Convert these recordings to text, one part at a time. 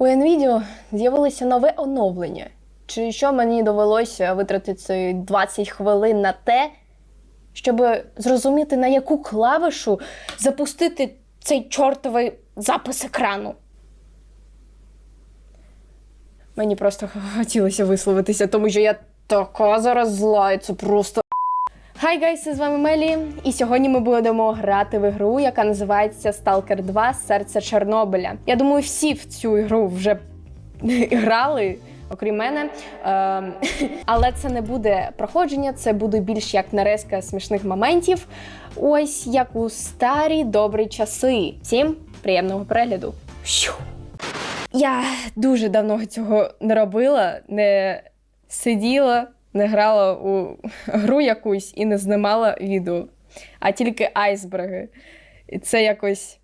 У NVIDIA з'явилося нове оновлення. Чи що мені довелося витратити 20 хвилин на те, щоб зрозуміти, на яку клавішу запустити цей чортовий запис екрану? Мені просто хотілося висловитися, тому що я така зараз зла, і це просто. Хай гайси, з вами Мелі, і сьогодні ми будемо грати в ігру, яка називається Stalker 2 Серце Чорнобиля. Я думаю, всі в цю ігру вже грали, окрім мене. Ем, але це не буде проходження, це буде більш як нарезка смішних моментів. Ось як у старі добрі часи. Всім приємного перегляду. Я дуже давно цього не робила, не сиділа, не грала у гру якусь і не знімала відео, а тільки айсберги. І це якось.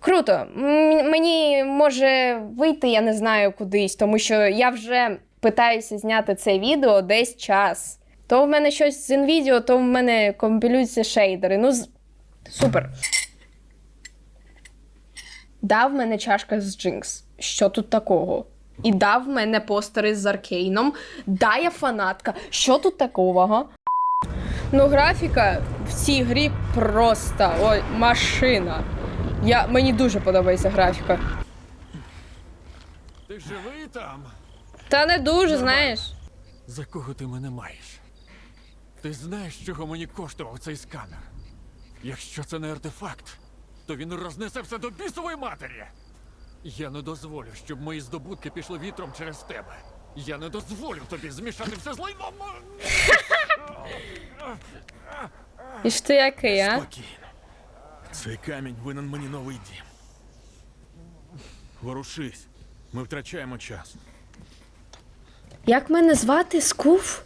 Круто. М- Мені може вийти, я не знаю кудись, тому що я вже питаюся зняти це відео десь час. То в мене щось з NVIDIA, то в мене компілюються шейдери. Ну, з- супер. Дав мене чашка з Джинкс. Що тут такого? І дав мене постери з Аркейном. Да, я фанатка. Що тут такого? Ну, графіка в цій грі просто ой, машина. Я, мені дуже подобається графіка. Ти живий там? Та не дуже, знаєш. За кого ти мене маєш? Ти знаєш, чого мені коштував цей сканер? Якщо це не артефакт, то він рознесе все до бісової матері. Я не дозволю, щоб мої здобутки пішли вітром через тебе. Я не дозволю тобі змішати все з лайном. І ж ти який, а? Спокійно. Цей камінь винен мені новий дім. Ворушись. Ми втрачаємо час. Як мене звати? Скуф?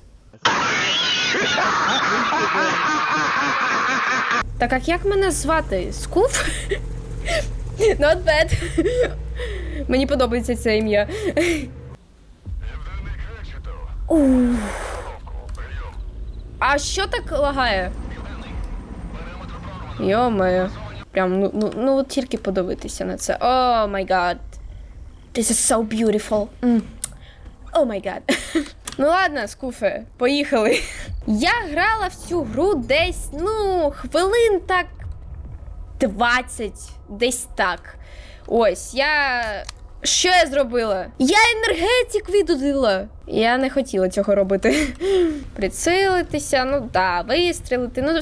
Так, а як мене звати? Скуф? Not bad. Мені подобається це ім'я. Ух. А що так лагає? Йо-моє. Прям, ну, ну, ну от тільки подивитися на це. О май гад. This is so beautiful. О май гад. Ну ладно, скуфе, поїхали. Я грала в цю гру десь, ну, хвилин так 20, десь так. Ось, я. Що я зробила? Я енергетик відудила. Я не хотіла цього робити. Прицілитися, ну да, вистрілити. Ну,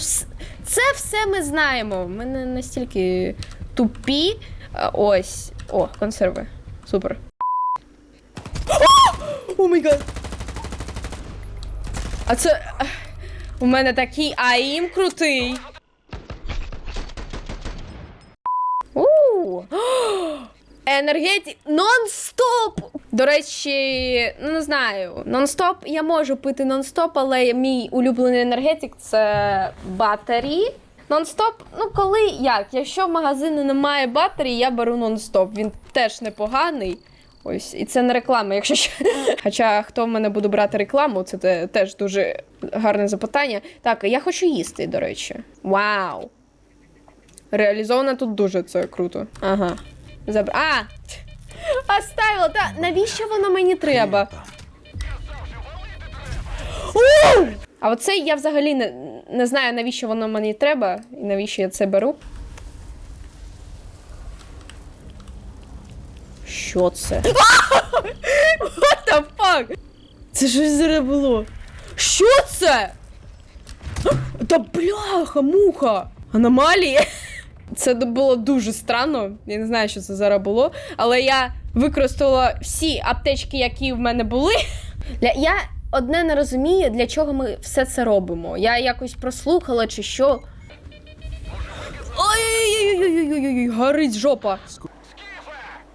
це все ми знаємо. Ми не настільки тупі. Ось. О, консерви. Супер. О май гад. А це. У мене такий аїм крутий. У. Енергетик нон-стоп! До речі, ну не знаю, нон-стоп я можу пити нон-стоп, але мій улюблений енергетик це батарі. Нон-стоп, ну коли як? Якщо в магазині немає батарі, я беру нон-стоп. Він теж непоганий. Ось, і це не реклама, якщо що. Хоча хто в мене буде брати рекламу, це теж дуже гарне запитання. Так, я хочу їсти, до речі. Вау! Реалізовано тут дуже це круто. Ага. Забр... А! Оставила, та навіщо воно мені треба? У! А оце я взагалі не, не знаю, навіщо воно мені треба і навіщо я це беру. Що це? What the fuck? Це щось зараз було. Що це? Та бляха, муха! Аномалії. Це було дуже странно. Я не знаю, що це зараз було. Але я використала всі аптечки, які в мене були. Для- Я одне не розумію, для чого ми все це робимо. Я якось прослухала чи що. Ой-ой-ой-ой-ой-ой, горить жопа.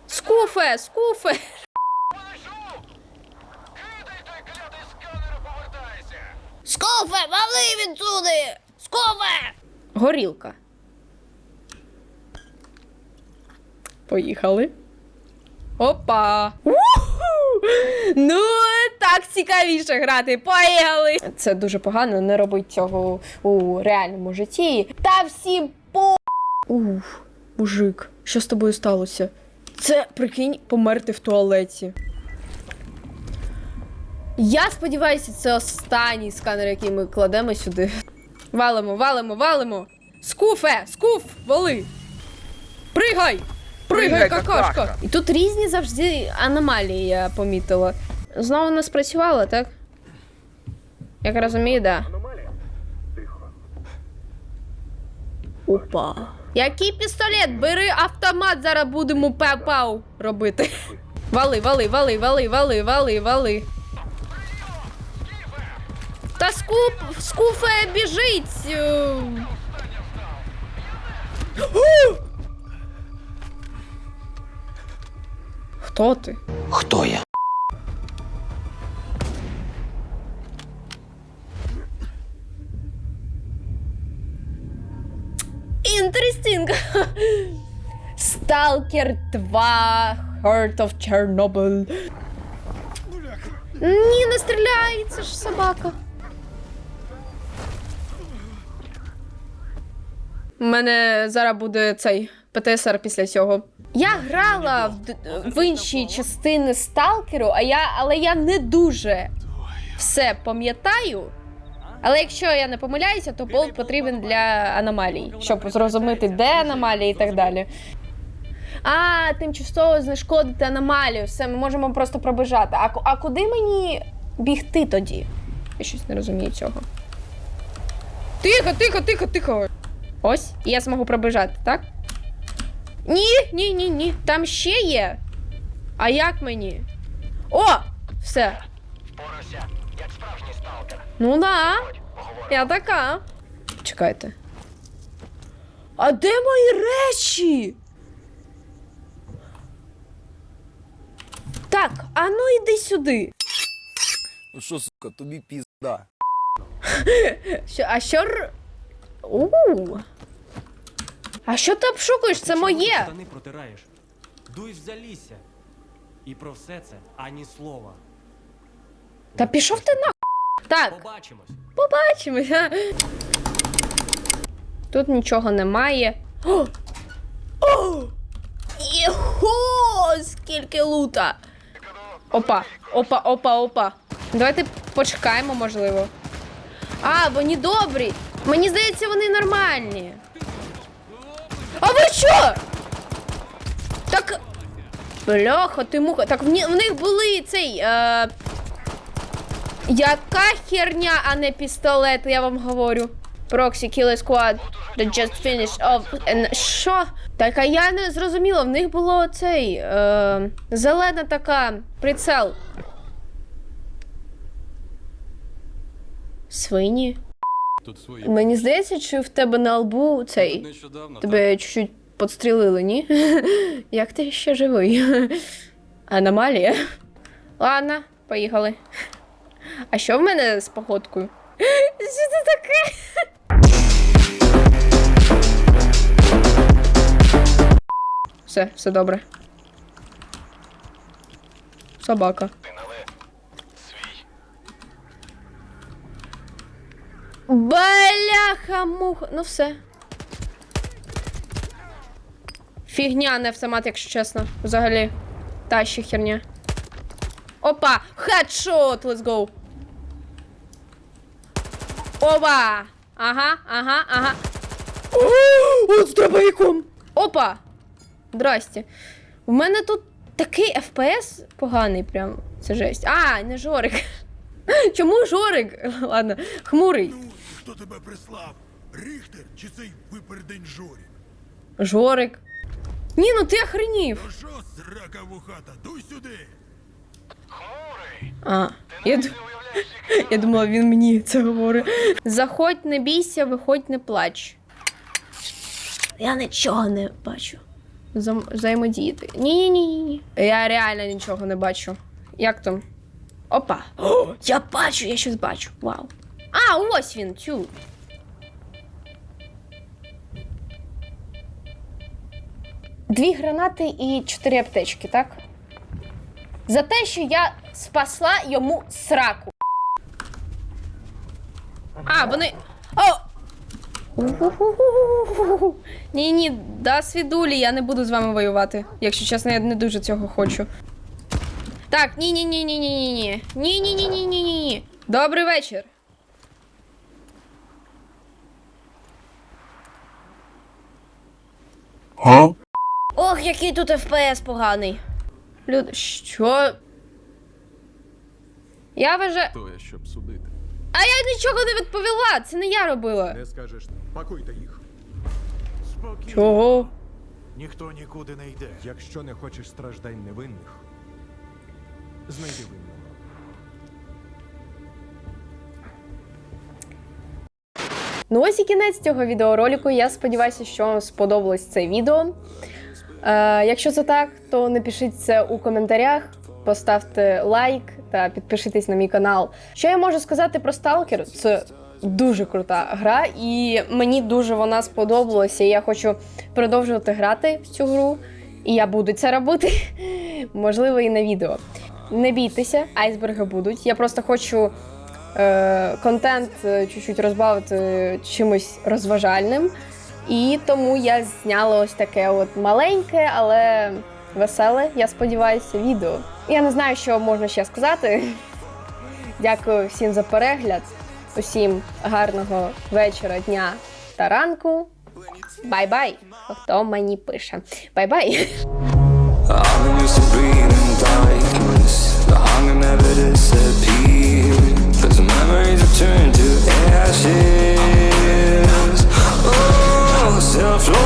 Скуфе, скуфе. Скуфе, вали відсюди! Скуфе! Горілка. Поїхали. Опа! Уху! Ну, так цікавіше грати. Поїхали! Це дуже погано, не робить цього у реальному житті. Та всім по. Ух. Мужик, що з тобою сталося? Це прикинь померти в туалеті. Я сподіваюся, це останній сканер, який ми кладемо сюди. Валимо, валимо, валимо. Скуфе, скуф, вали. Пригай! Пригай, какашка! какашка. І тут різні завжди аномалії, я помітила. Знову не спрацювало, так? Як розумію, да. Опа. Який пістолет? Бери автомат, зараз будемо пау-пау робити. Вали, вали, вали, вали, вали, вали, вали. Та скуп, скуфе біжить. е. Хто ти? Хто я? Interesting. Stalker 2 Heart of Chernobyl. Ні, не стріляй, це ж собака. У мене зараз буде цей ПТСР після цього. Я грала в, в інші частини Сталкеру, а я, але я не дуже все пам'ятаю. Але якщо я не помиляюся, то болт потрібен для аномалій, щоб зрозуміти, де аномалії і так далі. А, тимчасово знешкодити аномалію. Все, ми можемо просто пробежати. А, а куди мені бігти тоді? Я щось не розумію цього. Тихо, тихо, тихо, тихо. Ось, і я зможу пробежати, так? Ні, ні, ні, ні. Там ще є. А як мені? О! Все. Впорався, як справжній сталкер. Ну да. Я така. Чекайте. А де мої речі? Так, а ну іди сюди. Ну що, сука, тобі пізда. Що, а що р... У. А що ти обшукуєш? Це моє. Штани протираєш. Дуй в залісся. І про все це ані слова. Та пішов ти на. Так, Побачимось. побачимось. га. Тут нічого немає. О! О! Єхо! Скільки лута! Опа, опа, опа, опа. Давайте почекаємо, можливо. А, вони добрі. Мені здається, вони нормальні. А ви що? Так. Бляха, ти муха. Так в, в них були цей. Е... Яка херня, а не пістолет, я вам говорю. Proxy Killer Squad that just finished off. And... Що? Так, а я не зрозуміла, в них було цей. Е... Зелена така прицел. Свині. Тут свої. Мені здається, чи в тебе на лбу цей. Нещодавно. Тебе чуть-чуть подстрілили, ні? Як ти ще живий? Аномалія. Ладно, поїхали. А що в мене з походкою? Що це таке? Все, все добре. Собака. Бляха муха. Ну все. Фігня, не автомат, якщо чесно. Взагалі. Та ще херня. Опа! Хедшот! Let's go! Опа! Ага, ага, ага. От з дробовиком! Опа! Здрасте. У мене тут такий FPS поганий, прям. Це жесть. А, не Жорик. Чому Жорик? Ладно, хмурий. Хто тебе прислав? Ріхтер чи цей випердень Жорі? Жорик. Ні, ну ти охренів. Ну що, срака вухата, дуй сюди! А, я, ду- я думала, він мені це говорить. Заходь, не бійся, виходь, не плач. Я нічого не бачу. Зам... Взаємодіяти. Ні, ні, ні, ні. Я реально нічого не бачу. Як там? Опа. О, я бачу, я щось бачу. Вау. А, ось він, цю. Дві гранати і чотири аптечки, так? За те, що я спасла йому сраку. А, вони. О! Ні, ні, да свідулі, я не буду з вами воювати. Якщо чесно, я не дуже цього хочу. Так, ні, ні, ні, ні, ні, ні, ні. Ні, ні, ні, ні, ні, ні, ні. Добрий вечір. Ох, який тут ФПС поганий. Люд, що? Я вважаю. Хто я, щоб судити? А я нічого не відповіла. Це не я робила. Не скажеш, пакуйте їх. Спокійно. Чого? Ніхто нікуди не йде. Якщо не хочеш страждань невинних, знайди винного. Ну ось і кінець цього відеоролику. Я сподіваюся, що вам сподобалось це відео. Е, якщо це так, то напишіть це у коментарях, поставте лайк та підпишитесь на мій канал. Що я можу сказати про Stalker? Це дуже крута гра, і мені дуже вона сподобалася. Я хочу продовжувати грати в цю гру. І я буду це робити, можливо, і на відео. Не бійтеся, айсберги будуть. Я просто хочу е, контент е, чуть-чуть розбавити чимось розважальним. І тому я зняла ось таке от маленьке, але веселе, я сподіваюся, відео. Я не знаю, що можна ще сказати. Дякую всім за перегляд. Усім гарного вечора, дня та ранку. Бай-бай! Хто мені пише? Бай-бай! Been used to breathing darkness. The hunger never disappeared. memories have turned to ashes. Oh, self-love.